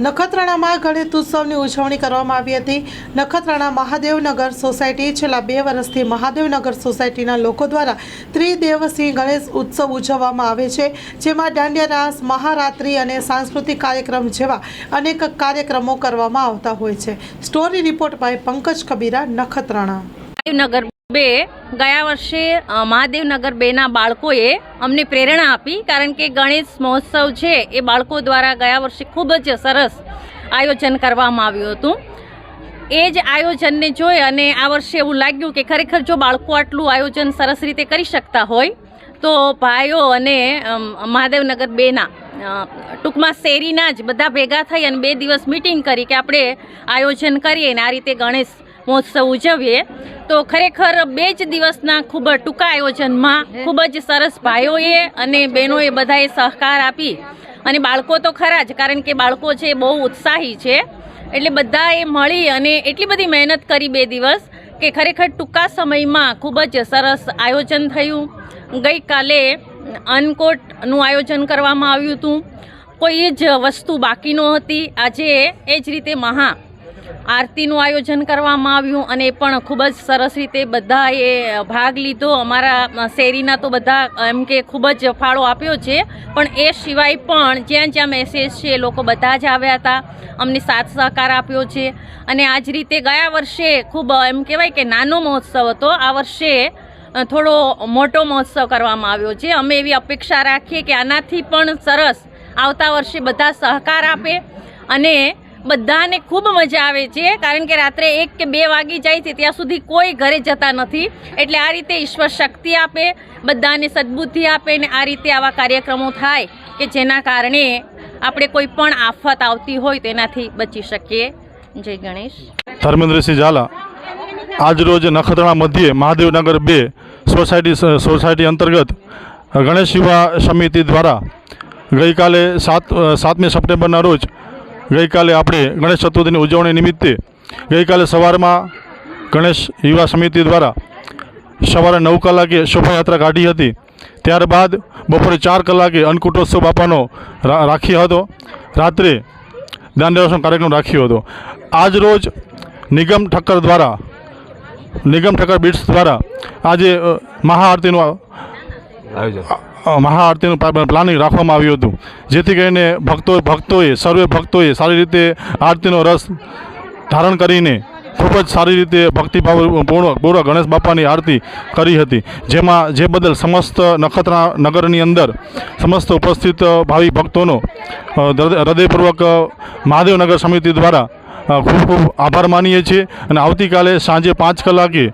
નખત્રાણામાં ગણેશ ઉત્સવની ઉજવણી કરવામાં આવી હતી. નખત્રાણા મહાદેવનગર સોસાયટી છેલ્લા બે વર્ષથી મહાદેવનગર સોસાયટીના લોકો દ્વારા ત્રિદેવસિંહ ગણેશ ઉત્સવ ઉજવવામાં આવે છે, જેમાં દાંડિયા રાસ મહારાત્રિ અને સાંસ્કૃતિક કાર્યક્રમ જેવા અનેક કાર્યક્રમો કરવામાં આવતા હોય છે. Story report by Pankaj Kabira, Nakhatrana. Mahadevnagar બે, ગયા વર્ષે મહાદેવનગર બેના બાળકોએ અમને પ્રેરણા આપી, કારણ કે ગણેશ મહોત્સવ છે, એ બાળકો દ્વારા ગયા વર્ષે ખૂબ જ સરસ આયોજન કરવામાં આવ્યું હતું. એ જ આયોજનને જોઈ અને આ વર્ષે એવું લાગ્યું કે ખરેખર જો બાળકો આટલું આયોજન સરસ રીતે કરી શકતા હોય, તો ભાઈઓ અને મહાદેવનગર બેના ટૂંકમાં શેરીના જ બધા ભેગા થઈ અને બે દિવસ મિટિંગ કરી કે આપણે આયોજન કરીએ અને આ રીતે ગણેશ મહોત્સવ ઉજવીએ. તો ખરેખર બે જ દિવસના ખૂબ જ ટૂંકા આયોજનમાં ખૂબ જ સરસ ભાઈઓએ અને બહેનોએ બધાએ સહકાર આપી. અને બાળકો તો ખરા જ કારણ કે બાળકો છે બહુ ઉત્સાહી છે. એટલે બધાએ મળી અને એટલી બધી મહેનત કરી બે દિવસ કે ખરેખર ટૂંકા સમયમાં ખૂબ જ સરસ આયોજન થયું. ગઈકાલે અનકોટનું આયોજન કરવામાં આવ્યું હતું. કોઈ જ વસ્તુ બાકી નહોતી. આજે એ જ રીતે મહા આરતીનું આયોજન કરવામાં આવ્યું અને પણ ખૂબ જ સરસ રીતે બધાએ ભાગ લીધો. અમારા શેરીના તો બધા એમ કે ખૂબ જ ફાળો આપ્યો છે. પણ એ સિવાય પણ જ્યાં જ્યાં મેસેજ છે લોકો બધા જ આવ્યા હતા. અમને સાથ સહકાર આપ્યો છે. અને આ જ રીતે ગયા વર્ષે ખૂબ એમ કહેવાય કે નાનો મહોત્સવ હતો. આ વર્ષે થોડો મોટો મહોત્સવ કરવામાં આવ્યો છે. અમે એવી અપેક્ષા રાખીએ કે આનાથી પણ સરસ આવતા વર્ષે બધા સહકાર આપે અને બધાને ખૂબ મજા આવે છે. કારણ કે રાત્રે એક કે બે વાગી જાય છે, ત્યાં સુધી કોઈ ઘરે જતા નથી. એટલે આ રીતે ઈશ્વર શક્તિ આપે, બધાને સદબુદ્ધિ આપે ને આ રીતે આવા કાર્યક્રમો થાય કે જેના કારણે આપણે કોઈ પણ આફત આવતી હોય તેનાથી બચી શકીએ. જય ગણેશ. ધર્મેન્દ્રસિંહ ઝાલા, આજરોજ નખત્રાણા મધ્યે મહાદેવનગર બે સોસાયટી સોસાયટી અંતર્ગત ગણેશ યુવા સમિતિ દ્વારા ગઈકાલે સાત સાતમી સપ્ટેમ્બરના રોજ ગઈકાલે આપણે ગણેશ ચતુર્થીની ઉજવણી નિમિત્તે ગઈકાલે સવારમાં ગણેશ યુવા સમિતિ દ્વારા સવારે નવ કલાકે શોભાયાત્રા કાઢી હતી. ત્યારબાદ બપોરે ચાર કલાકે અન્નકૂટોત્સવ બાપાનો રાખ્યો હતો. રાત્રે દર્શન કાર્યક્રમ રાખ્યો હતો. આજ રોજ નિગમ ઠક્કર દ્વારા, નિગમ ઠક્કર બિટ્સ દ્વારા આજે મહાઆરતીનું આયોજન. મહાઆરતીનું પ્લાનિંગ રાખવામાં આવ્યું હતું. જેથી કરીને ભક્તો ભક્તોએ, સર્વે ભક્તોએ સારી રીતે આરતીનો રસ ધારણ કરીને ખૂબ જ સારી રીતે ભક્તિભાવ પૂર્ણ પૂર્ણ ગણેશ બાપાની આરતી કરી હતી. જેમાં, જે બદલ સમસ્ત નખત્રા, નગરની અંદર સમસ્ત ઉપસ્થિત ભાવિ ભક્તોનો હૃદયપૂર્વક મહાદેવનગર સમિતિ દ્વારા ખૂબ ખૂબ આભાર માનીએ છીએ. અને આવતીકાલે સાંજે પાંચ કલાકે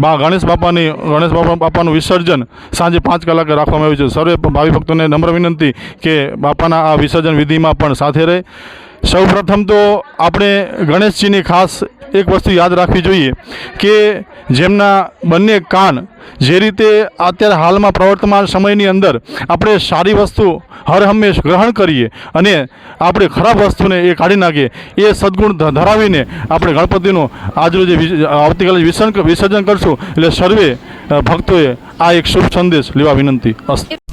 બા ગણેશ બાપાની, ગણેશ બાપા, બાપાનું વિસર્જન સાંજે પાંચ કલાકે રાખવામાં આવ્યું છે. સર્વે ભાવિ ભક્તોને નમ્ર વિનંતી કે બાપાના આ વિસર્જન વિધિમાં પણ સાથે રહે. સૌ પ્રથમ તો આપણે ગણેશજીની ખાસ એક વસ્તુ યાદ રાખવી જોઈએ કે જેમના બંને કાન જે રીતે અત્યારે હાલમાં પ્રવર્તમાન સમયની અંદર આપણે સારી વસ્તુ હર હંમેશ ગ્રહણ કરીએ અને આપણે ખરાબ વસ્તુને એ કાઢી નાખીએ, એ સદગુણ ધરાવીને આપણે ગણપતિનું આજરોજ આવતીકાલે વિસર્જન વિસર્જન કરશું, એટલે સર્વે ભક્તોએ આ એક શુભ સંદેશ લેવા વિનંતી. અસ્તુ